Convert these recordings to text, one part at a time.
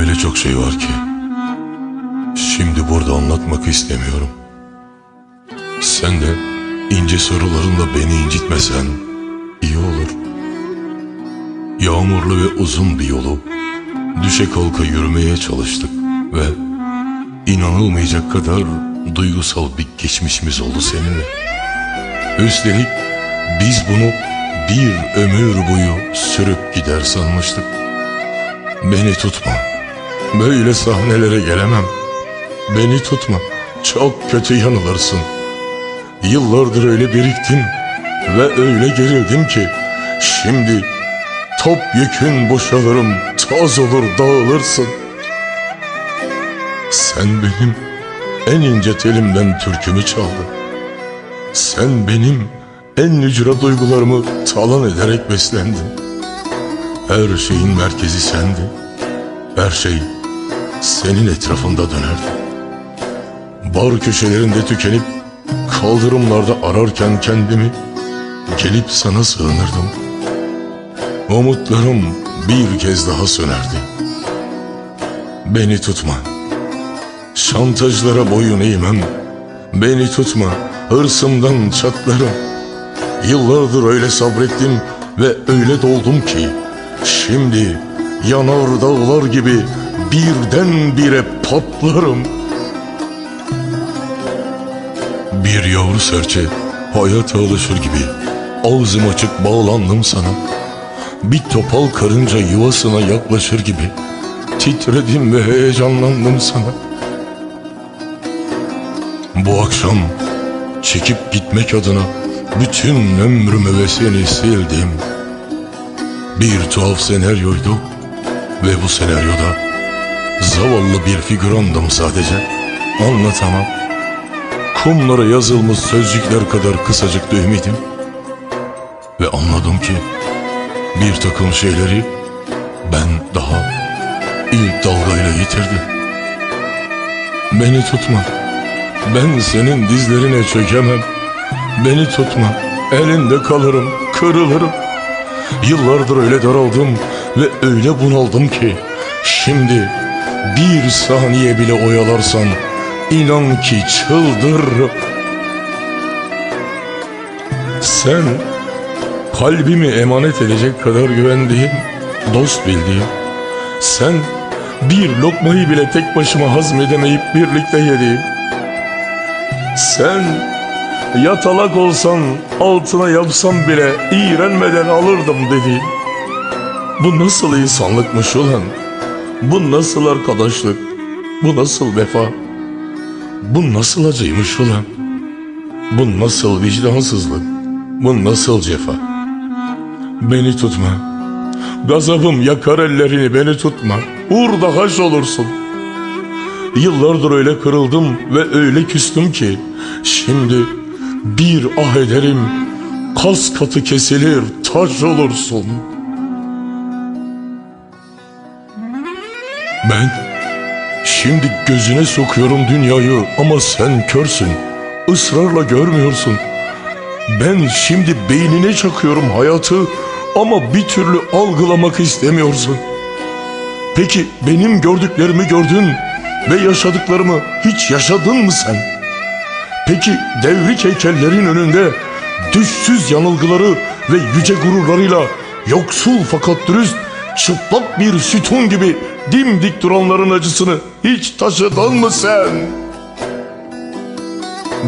Öyle çok şey var ki. Şimdi burada anlatmak istemiyorum. Sen de ince sorularınla beni incitmesen iyi olur. Yağmurlu ve uzun bir yolu düşe kalka yürümeye çalıştık ve inanılmayacak kadar duygusal bir geçmişimiz oldu seninle. Üstelik biz bunu bir ömür boyu sürüp gider sanmıştık. Beni tutma. Böyle sahnelere gelemem. Beni tutma. Çok kötü yanılırsın. Yıllardır öyle biriktim ve öyle gerildim ki şimdi top yükün boşalırım, toz olur dağılırsın. Sen benim en ince telimden türkümü çaldın. Sen benim en ücra duygularımı talan ederek beslendin. Her şeyin merkezi sendin. Her şey senin etrafında dönerdi. Bar köşelerinde tükenip kaldırımlarda ararken kendimi gelip sana sığınırdım. Umutlarım bir kez daha sönerdi. Beni tutma. Şantajlara boyun eğmem. Beni tutma. Hırsımdan çatlarım. Yıllardır öyle sabrettim ve öyle doldum ki şimdi yanar dağlar gibi birdenbire patlarım. Bir yavru serçe hayata alışır gibi ağzım açık bağlandım sana. Bir topal karınca yuvasına yaklaşır gibi titredim ve heyecanlandım sana. Bu akşam çekip gitmek adına bütün ömrümü ve seni sildim. Bir tuhaf senaryoydu ve bu senaryoda zavallı bir figürandım sadece. Anlatamam. Kumlara yazılmış sözcükler kadar kısacık ümidim. Ve anladım ki bir takım şeyleri ben daha ilk dalgayla yitirdim. Beni tutma. Ben senin dizlerine çökemem. Beni tutma. Elinde kalırım, kırılırım. Yıllardır öyle daraldım ve öyle bunaldım ki şimdi bir saniye bile oyalarsan inan ki çıldırırım. Sen kalbimi emanet edecek kadar güvendiğim, dost bildiğim, sen bir lokmayı bile tek başıma hazmedemeyip birlikte yediğim, sen yatalak olsan altına yapsam bile iğrenmeden alırdım dediğim. Bu nasıl insanlıkmış ulan? Bu nasıl arkadaşlık? Bu nasıl vefa? Bu nasıl acıymış ulan? Bu nasıl vicdansızlık? Bu nasıl cefa? Beni tutma. Gazabım yakar ellerini beni tutma. Hurda haş olursun. Yıllardır öyle kırıldım ve öyle küstüm ki şimdi bir ah ederim kas katı kesilir taş olursun. Ben şimdi gözüne sokuyorum dünyayı ama sen körsün. Israrla görmüyorsun. Ben şimdi beynine çakıyorum hayatı ama bir türlü algılamak istemiyorsun. Peki benim gördüklerimi gördün ve yaşadıklarımı hiç yaşadın mı sen? Peki devrik heykellerin önünde düşsüz yanılgıları ve yüce gururlarıyla yoksul fakat dürüst çıplak bir sütun gibi dimdik duranların acısını hiç taşıdın mı sen?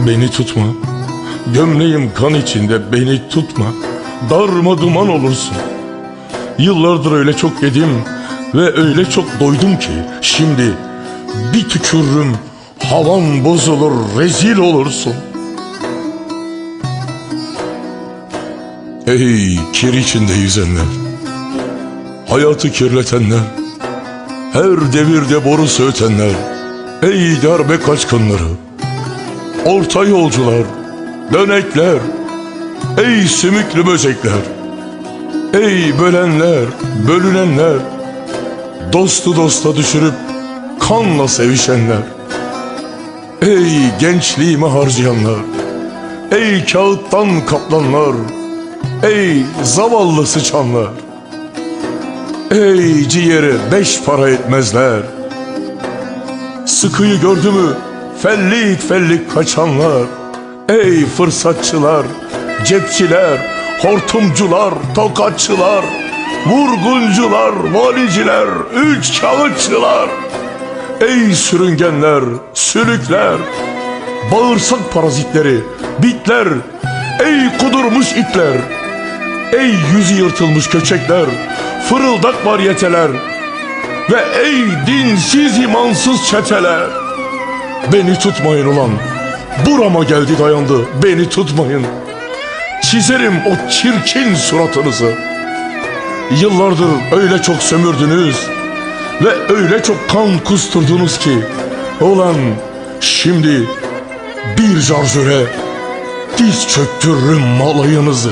Beni tutma. Gömleğim kan içinde beni tutma. Darma duman olursun. Yıllardır öyle çok yedim ve öyle çok doydum ki şimdi bir tükürürüm havan bozulur rezil olursun. Ey kir içinde yüzenler, hayatı kirletenler, her devirde boru söğütenler, ey darbe kaçkınları, orta yolcular, dönekler, ey sümüklü böcekler, ey bölenler, bölünenler, dostu dosta düşürüp kanla sevişenler, ey gençliğimi harcayanlar, ey kağıttan kaplanlar, ey zavallı sıçanlar, Ey ciğeri beş para etmezler. Sıkıyı gördü mü fellik fellik kaçanlar. Ey fırsatçılar, cepçiler, hortumcular, tokatçılar Vurguncular, valiciler, üç kağıtçılar Ey sürüngenler, sülükler Bağırsak parazitleri, bitler Ey kudurmuş itler Ey yüzü yırtılmış köçekler Fırıldak varyeteler Ve ey dinsiz imansız çeteler. Beni tutmayın ulan Burama geldi dayandı Beni tutmayın. Çizerim o çirkin suratınızı. Yıllardır öyle çok sömürdünüz Ve öyle çok kan kusturdunuz ki Ulan şimdi bir carzöre Diz çöktürürüm malayınızı